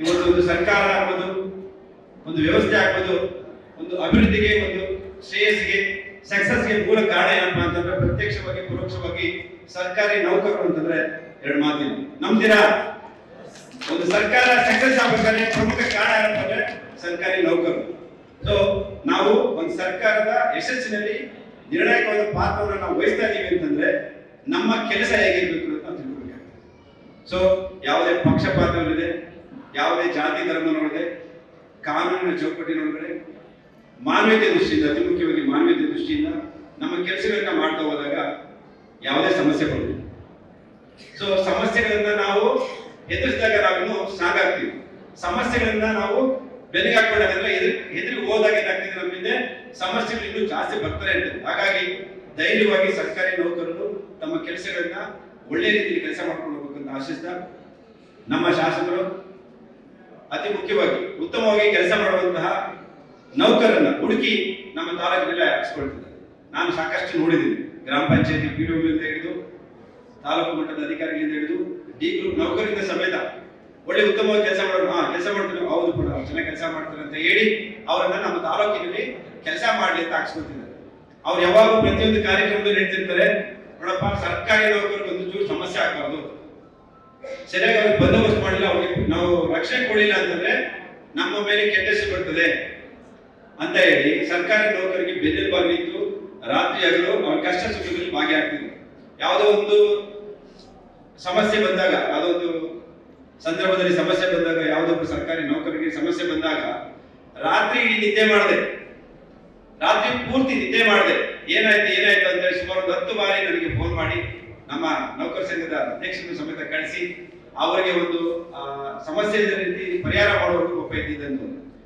ಇವತ್ತು ಒಂದು ಸರ್ಕಾರ ಆಗ್ಬೋದು, ಒಂದು ವ್ಯವಸ್ಥೆ ಆಗ್ಬೋದು, ಒಂದು ಅಭಿವೃದ್ಧಿಗೆ, ಒಂದು ಶ್ರೇಯಸ್ಸಿಗೆ ಸಕ್ಸಸ್ಗೆ ಮೂಲ ಕಾರಣ ಏನಪ್ಪಾ ಅಂತಂದ್ರೆ ಪ್ರತ್ಯಕ್ಷವಾಗಿ, ಪರೋಕ್ಷವಾಗಿ ಸರ್ಕಾರಿ ನೌಕರರು ಅಂತಂದ್ರೆ ಎರಡು ಮಾತಿಲ್ಲ. ನಂಬ್ತೀರಾ ಒಂದು ಸರ್ಕಾರ ಸಕ್ಸಸ್ ಆಗ್ಬೇಕಾದ್ರೆ ಪ್ರಮುಖ ಕಾರಣ ಏನಪ್ಪ ಅಂದ್ರೆ ಸರ್ಕಾರಿ ನೌಕರರು. ಸೊ ನಾವು ಒಂದು ಸರ್ಕಾರದ ಯಶಸ್ಸಿನಲ್ಲಿ ನಿರ್ಣಾಯಕವಾದ ಪಾತ್ರವನ್ನು ನಾವು ವಹಿಸ್ತಾ ಇದೀವಿ ಅಂತಂದ್ರೆ ನಮ್ಮ ಕೆಲಸ ಹೇಗಿರ್ಬೇಕು ಅಂತ ತಿಳ್ಕೊಳ್ಬೇಕು ಸೊ ಯಾವುದೇ ಪಕ್ಷಪಾತವಿಲ್ಲದೆ ಯಾವುದೇ ಜಾತಿ ಧರ್ಮ ನೋಡದೆ, ಕಾನೂನಿನ ಚೌಕಟ್ಟಿನೊಳಗಡೆ ಮಾನವೀಯತೆ ದೃಷ್ಟಿಯಿಂದ, ಅತಿ ಮುಖ್ಯವಾಗಿ ಮಾನವೀಯತೆ ದೃಷ್ಟಿಯಿಂದ ನಮ್ಮ ಕೆಲಸಗಳನ್ನ ಮಾಡ್ತಾ ಹೋದಾಗ ಯಾವುದೇ ಸಮಸ್ಯೆ ಬರುವುದಿಲ್ಲ. ಸೊ ಸಮಸ್ಯೆಗಳನ್ನ ನಾವು ಎದುರಿಸಿದಾಗ ನಾವು ಸಾಕಾಗ್ತೀವಿ. ಸಮಸ್ಯೆಗಳನ್ನ ನಾವು ಬೆಲೆಗೆ ಹಾಕೊಂಡಾಗೆಲ್ಲ ಎದುರು ಎದುರು ಹೋದಾಗ ಏನಾಗ್ತಿದೆ ನಮ್ಮ ಹಿಂದೆ? ಸಮಸ್ಯೆಗಳು ಇನ್ನೂ ಜಾಸ್ತಿ ಬರ್ತಾರೆ ಅಂತ. ಹಾಗಾಗಿ ಧೈರ್ಯವಾಗಿ ಸರ್ಕಾರಿ ನೌಕರರು ತಮ್ಮ ಕೆಲಸಗಳನ್ನ ಒಳ್ಳೆ ರೀತಿಯಲ್ಲಿ ಕೆಲಸ ಮಾಡ್ಕೊಂಡು ಹೋಗ್ಬೇಕಂತ ಆಶಿಸ್ತಾ, ನಮ್ಮ ಶಾಸಕರು ಅತಿ ಮುಖ್ಯವಾಗಿ ಉತ್ತಮವಾಗಿ ಕೆಲಸ ಮಾಡುವಂತಹ ನೌಕರನ್ನ ಹುಡುಕಿ ನಮ್ಮ ತಾಲೂಕಿನಲ್ಲಿ ಹಾಕಿಸ್ಕೊಳ್ತಿದ್ದಾರೆ. ನಾನು ಸಾಕಷ್ಟು ನೋಡಿದ್ದೀನಿ. ಗ್ರಾಮ ಪಂಚಾಯತಿ ಪಿ ಅಂತ ಹಿಡಿದು, ತಾಲೂಕು ಮಟ್ಟದ ಅಧಿಕಾರಿಗಳಿಂದ ಹಿಡಿದು, ಡಿ ಗ್ರೂಪ್ ನೌಕರಿಂದ ಸಮೇತ ಒಳ್ಳೆ ಉತ್ತಮವಾಗಿ ಕೆಲಸ ಮಾಡೋಣ ಹಾ, ಕೆಲಸ ಮಾಡ್ತಾರೆ, ಹೌದು ಕೂಡ ಚೆನ್ನಾಗಿ ಕೆಲಸ ಮಾಡ್ತಾರೆ ಅಂತ ಹೇಳಿ ಅವರನ್ನ ನಮ್ಮ ತಾಲೂಕಿನಲ್ಲಿ ಕೆಲಸ ಮಾಡಲಿ ಅಂತ ಹಾಕ್ಸ್ಕೊತಿದ್ದಾರೆ ಅವ್ರು ಯಾವಾಗ ಪ್ರತಿಯೊಂದು ಕಾರ್ಯಕ್ರಮದಲ್ಲಿ ಹೇಳ್ತಿರ್ತಾರೆ, ನೋಡಪ್ಪ, ಸರ್ಕಾರಿ ನೌಕರಿಗೆ ಒಂದು ಚೂರು ಸಮಸ್ಯೆ ಆಗ್ಬಾರ್ದು. ಸರಿಯಾಗಿ ಅವ್ರಿಗೆ ಬಂದೋಬಸ್ತ್ ಮಾಡಿಲ್ಲ, ಅವ್ರಿಗೆ ನಾವು ರಕ್ಷಣೆ ಕೊಡಲಿಲ್ಲ ಅಂತಂದ್ರೆ ನಮ್ಮ ಮೇಲೆ ಕೆಟ್ಟ ಹೆಸರು ಬರ್ತದೆ ಅಂತ ಹೇಳಿ ಸರ್ಕಾರಿ ನೌಕರಿಗೆ ಬೆನ್ನೆಲುಬಾಗಿ ನಿಂತು ರಾತ್ರಿ ಹಗಲು ಅವ್ರ ಕಷ್ಟ ಸುಖದಲ್ಲಿ ಭಾಗಿಯಾಗ್ತಿದ್ರು. ಯಾವುದೋ ಒಂದು ಸಮಸ್ಯೆ ಬಂದಾಗ ಯಾವುದೊಂದು ಸಂದರ್ಭದಲ್ಲಿ ಸಮಸ್ಯೆ ಬಂದಾಗ, ಯಾವುದೋ ಒಬ್ಬ ಸರ್ಕಾರಿ ನೌಕರಿಗೆ ಸಮಸ್ಯೆ ಬಂದಾಗ ರಾತ್ರಿ ನಿದ್ದೆ ಮಾಡಿದೆ. ರಾತ್ರಿ ಪೂರ್ತಿ ನಿದ್ದೆ ಮಾಡಿದೆ. ಏನಾಯ್ತು ಏನಾಯ್ತು ಅಂತ ಹೇಳಿ ಸುಮಾರು ಒಂದು ಹತ್ತು ಬಾರಿ ನನಗೆ ಫೋನ್ ಮಾಡಿ ನಮ್ಮ ನೌಕರ ಸಂಘದ ಅಧ್ಯಕ್ಷರು ಸಮೇತ ಕಳಿಸಿ ಅವರಿಗೆ ಒಂದು ಸಮಸ್ಯೆ ಇದ್ದ ರೀತಿ ಪರಿಹಾರ ಮಾಡುವವರೆಗೂ ಒಪ್ಪ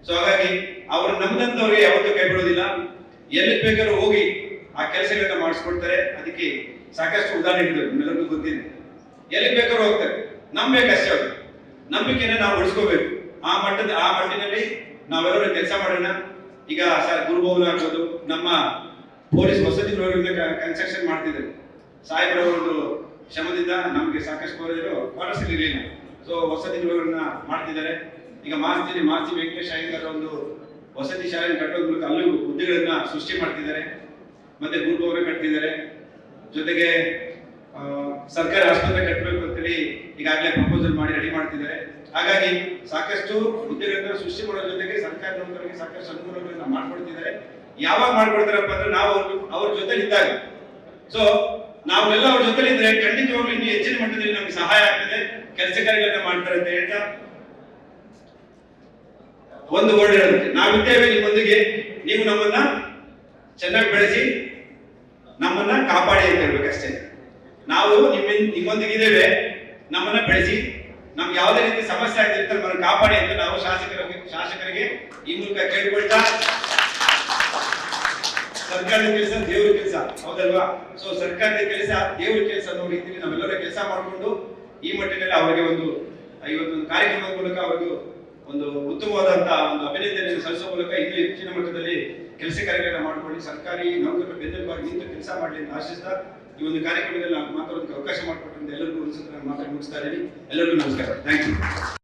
ಸೊ ಹಾಗಾಗಿ ಅವರು ನಮ್ಮದಂತವ್ರಿಗೆ ಯಾವತ್ತೂ ಕೈ ಬಿಡೋದಿಲ್ಲ ಎಲ್ಲಿ ಬೇಕಾದ್ರೂ ಹೋಗಿ ಆ ಕೆಲಸಗಳನ್ನ ಮಾಡಿಸ್ಕೊಡ್ತಾರೆ. ಅದಕ್ಕೆ ಸಾಕಷ್ಟು ಉದಾಹರಣೆಗಳು ನಿಮ್ಮೆಲ್ಲರಿಗೂ ಗೊತ್ತಿದೆ. ಎಲ್ಲಿ ಬೇಕಾದ್ರೂ ಹೋಗ್ತಾರೆ. ನಂಬಬೇಕಷ್ಟೇ ಅವರು ನಂಬಿಕೆನ ನಾವು ಉಳಿಸ್ಕೋಬೇಕು. ಆ ಮಟ್ಟದ, ಆ ಮಟ್ಟಿನಲ್ಲಿ ನಾವೆಲ್ಲರೂ ಕೆಲಸ ಮಾಡೋಣ. ಈಗ ಸರ್ ಗುರುಭವನ ಆಗ್ಬೋದು ನಮ್ಮ ಪೊಲೀಸ್ ವಸತಿ ಗೃಹಗಳಿಂದ ಕನ್ಸ್ಟ್ರಕ್ಷನ್ ಮಾಡ್ತಿದ್ದಾರೆ. ಸಾಹೇಬ್ರವರ ಒಂದು ಶ್ರಮದಿಂದ ನಮಗೆ ಸಾಕಷ್ಟು ಕಾಲೇಜರು ಕ್ವಾರ್ಟರ್ಸ್ ಇರಲಿಲ್ಲ ಸೊ ವಸತಿ ಮಾಡ್ತಿದ್ದಾರೆ. ಈಗ ಮಾಸ್ತಿ ಮಾಸ್ತಿ ವೆಂಕಟೇಶ್ ಅಯ್ಯಂಗಾರ ಒಂದು ವಸತಿ ಶಾಲೆಯನ್ನು ಕಟ್ಟೋದ್ ಮೂಲಕ ಅಲ್ಲೂ ಹುದ್ದೆಗಳನ್ನ ಸೃಷ್ಟಿ ಮಾಡ್ತಿದ್ದಾರೆ. ಮತ್ತೆ ಗುರುಭವನ ಕಟ್ತಿದ್ದಾರೆ. ಜೊತೆಗೆ ಸರ್ಕಾರಿ ಆಸ್ಪತ್ರೆ ಕಟ್ಟಬೇಕು ಅಂತೇಳಿ ಈಗಾಗಲೇ ಪ್ರಪೋಸಲ್ ಮಾಡಿ ರೆಡಿ ಮಾಡ್ತಿದ್ದಾರೆ. ಹಾಗಾಗಿ ಸಾಕಷ್ಟು ಹುದ್ದೆಗಳನ್ನ ಸೃಷ್ಟಿ ಮಾಡೋ ಜೊತೆಗೆ ಸರ್ಕಾರಿ ನೌಕರರಿಗೆ ಸಾಕಷ್ಟು ಅನುಕೂಲಗಳನ್ನ ಮಾಡ್ಕೊಡ್ತಿದ್ದಾರೆ. ಯಾವಾಗ ಮಾಡ್ಕೊಡ್ತಾರಪ್ಪ ಅಂದ್ರೆ ನಾವು ಅವ್ರ ಜೊತೆ ಇದ್ದಾಗ ಸೊ ನಾವೆಲ್ಲ ಅವ್ರ ಜೊತೆ ಇದ್ರೆ ಖಂಡಿತವಾಗ್ಲೂ ಇನ್ನೂ ಹೆಚ್ಚಿನ ಮಟ್ಟದಲ್ಲಿ ನಮ್ಗೆ ಸಹಾಯ ಆಗ್ತದೆ. ಕೆಲಸ ಕಾರ್ಯಗಳನ್ನ ಮಾಡ್ತಾರೆ ಅಂತ ಹೇಳ್ತಾ ಒಂದು ವರ್ಡ್ ಹೇಳುತ್ತೆ ನಾವಿದ್ದೇವೆ ನಿಮ್ಮೊಂದಿಗೆ ನೀವು ನಮ್ಮನ್ನ ಚೆನ್ನಾಗಿ ಬೆಳೆಸಿ, ನಮ್ಮನ್ನ ಕಾಪಾಡಿ ಅಂತ ಹೇಳ್ಬೇಕಷ್ಟೇ. ನಾವು ನಿಮ್ಮ ನಿಮ್ಮೊಂದಿಗೆ ಇದ್ದೇವೆ. ನಮ್ಮನ್ನ ಬೆಳೆಸಿ, ನಮ್ಗೆ ಯಾವುದೇ ರೀತಿ ಸಮಸ್ಯೆ ಆಗ್ತಿರ್ತಾರೆ ನಮ್ಮನ್ನು ಕಾಪಾಡಿ ಅಂತ ನಾವು ಶಾಸಕರಿಗೆ ಶಾಸಕರಿಗೆ ಈ ಮೂಲಕ ಕೇಳ್ಕೊಳ್ತಾ ಸರ್ಕಾರದ ಕೆಲಸ ದೇವ್ರ ಕೆಲಸ. ಹೌದಲ್ವಾ? ಸೊ ಸರ್ಕಾರದ ಕೆಲಸ ದೇವ್ರ ಕೆಲಸ ಅನ್ನೋ ರೀತಿಯಲ್ಲಿ ನಾವೆಲ್ಲರೂ ಕೆಲಸ ಮಾಡಿಕೊಂಡು ಈ ಮಟ್ಟಿನಲ್ಲಿ ಅವರಿಗೆ ಒಂದು, ಇವತ್ತೊಂದು ಕಾರ್ಯಕ್ರಮದ ಮೂಲಕ ಅವರಿಗೆ ಒಂದು ಉತ್ತಮವಾದಂತಹ ಒಂದು ಅಭಿನಂದನೆಯನ್ನು ಸಲ್ಲಿಸುವ ಮೂಲಕ ಇನ್ನೂ ಹೆಚ್ಚಿನ ಮಟ್ಟದಲ್ಲಿ ಕೆಲಸ ಕಾರ್ಯಗಳನ್ನ ಮಾಡಿಕೊಳ್ಳಿ ಸರ್ಕಾರಿ ನೌಕರರ ಬೆನ್ನೆಲುಬಾಗಿ ನಿಂತು ಕೆಲಸ ಮಾಡಲಿ ಅಂತ ಆಶಿಸ್ತಾ ಈ ಒಂದು ಕಾರ್ಯಕ್ರಮದಲ್ಲಿ ನಾನು ಮಾತಾಡೋದಕ್ಕೆ ಅವಕಾಶ ಮಾಡಿಕೊಟ್ಟಿದ್ದ ಎಲ್ಲರಿಗೂ ಒಂದು ಮಾತಾಡಿ ಮುಗಿಸ್ತಾ ಇದ್ದೀನಿ. ಎಲ್ಲರಿಗೂ ನಮಸ್ಕಾರ. Thank you